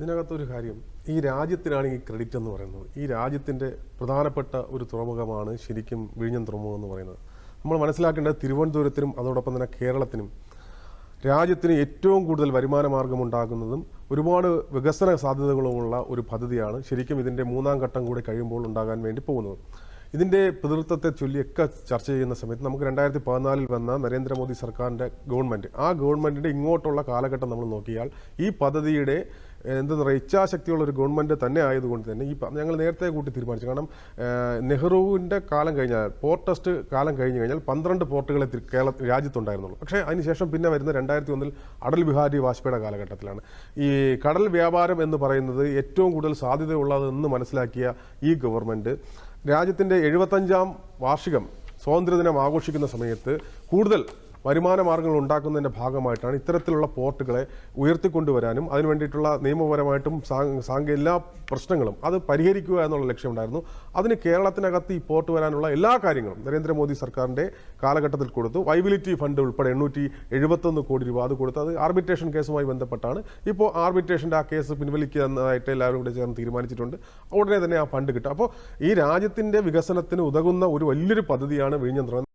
ഇതിനകത്തൊരു കാര്യം ഈ രാജ്യത്തിനാണ് ഈ ക്രെഡിറ്റ് എന്ന് പറയുന്നത്. ഈ രാജ്യത്തിന്റെ പ്രധാനപ്പെട്ട ഒരു തുറമുഖമാണ് ശരിക്കും വിഴിഞ്ഞം തുറമുഖം എന്ന് പറയുന്നത്. നമ്മൾ മനസ്സിലാക്കേണ്ടത് തിരുവനന്തപുരത്തിനും അതോടൊപ്പം തന്നെ കേരളത്തിനും രാജ്യത്തിന് ഏറ്റവും കൂടുതൽ വരുമാന മാർഗമുണ്ടാകുന്നതും ഒരുപാട് വികസന സാധ്യതകളുമുള്ള ഒരു പദ്ധതിയാണ് ശരിക്കും ഇതിന്റെ മൂന്നാം ഘട്ടം കൂടി കഴിയുമ്പോൾ ഉണ്ടാകാൻ വേണ്ടി പോകുന്നത്. ഇതിന്റെ പിതൃത്വത്തെ ചൊല്ലിയൊക്കെ ചർച്ച ചെയ്യുന്ന സമയത്ത് നമുക്ക് രണ്ടായിരത്തി പതിനാലിൽ വന്ന നരേന്ദ്രമോദി സർക്കാരിന്റെ ഗവൺമെന്റ് ആ ഗവൺമെന്റിന്റെ ഇങ്ങോട്ടുള്ള കാലഘട്ടം നമ്മൾ നോക്കിയാൽ ഈ പദ്ധതിയുടെ എന്തെന്ന് പറയുക ഇച്ഛാശക്തിയുള്ള ഒരു ഗവൺമെന്റ് തന്നെ ആയതുകൊണ്ട് തന്നെ ഈ ഞങ്ങൾ നേരത്തെ കൂട്ടി തീരുമാനിച്ചു. കാരണം നെഹ്റുവിന്റെ കാലം കഴിഞ്ഞാൽ പോർട്ട് ടെസ്റ്റ് കാലം കഴിഞ്ഞ് കഴിഞ്ഞാൽ പന്ത്രണ്ട് പോർട്ടുകളെ കേരള രാജ്യത്തുണ്ടായിരുന്നുള്ളൂ. പക്ഷേ അതിനുശേഷം പിന്നെ വരുന്ന രണ്ടായിരത്തി ഒന്നിൽ അടൽ ബിഹാരി വാജ്പേയിയുടെ കാലഘട്ടത്തിലാണ്. ഈ കടൽ വ്യാപാരം എന്ന് പറയുന്നത് ഏറ്റവും കൂടുതൽ സാധ്യതയുള്ളതെന്ന് മനസ്സിലാക്കിയ ഈ ഗവൺമെന്റ് രാജ്യത്തിന്റെ എഴുപത്തഞ്ചാം വാർഷികം സ്വാതന്ത്ര്യദിനം ആഘോഷിക്കുന്ന സമയത്ത് കൂടുതൽ വരുമാന മാർഗങ്ങൾ ഉണ്ടാക്കുന്നതിന്റെ ഭാഗമായിട്ടാണ് ഇത്തരത്തിലുള്ള പോർട്ടുകളെ ഉയർത്തിക്കൊണ്ടുവരാനും അതിനു വേണ്ടിയിട്ടുള്ള നിയമപരമായിട്ടും സാങ്കേ എല്ലാ പ്രശ്നങ്ങളും അത് പരിഹരിക്കുക എന്നുള്ള ലക്ഷ്യമുണ്ടായിരുന്നു. അതിന് കേരളത്തിനകത്ത് ഈ പോർട്ട് വരാനുള്ള എല്ലാ കാര്യങ്ങളും നരേന്ദ്രമോദി സർക്കാരിന്റെ കാലഘട്ടത്തിൽ കൊടുത്തു. വൈബിലിറ്റി ഫണ്ട് ഉൾപ്പെടെ എണ്ണൂറ്റി എഴുപത്തൊന്ന് കോടി രൂപ അത് കൊടുത്തു. അത് ആർബിട്രേഷൻ കേസുമായി ബന്ധപ്പെട്ടാണ്. ഇപ്പോൾ ആർബിട്രേഷന്റെ ആ കേസ് പിൻവലിക്കുക എന്നതായിട്ട് എല്ലാവരും കൂടെ ചേർന്ന് തീരുമാനിച്ചിട്ടുണ്ട്. ഉടനെ തന്നെ ആ ഫണ്ട് കിട്ടും. അപ്പോൾ ഈ രാജ്യത്തിന്റെ വികസനത്തിന് ഉതകുന്ന ഒരു വലിയൊരു പദ്ധതിയാണ് വിഴിഞ്ഞം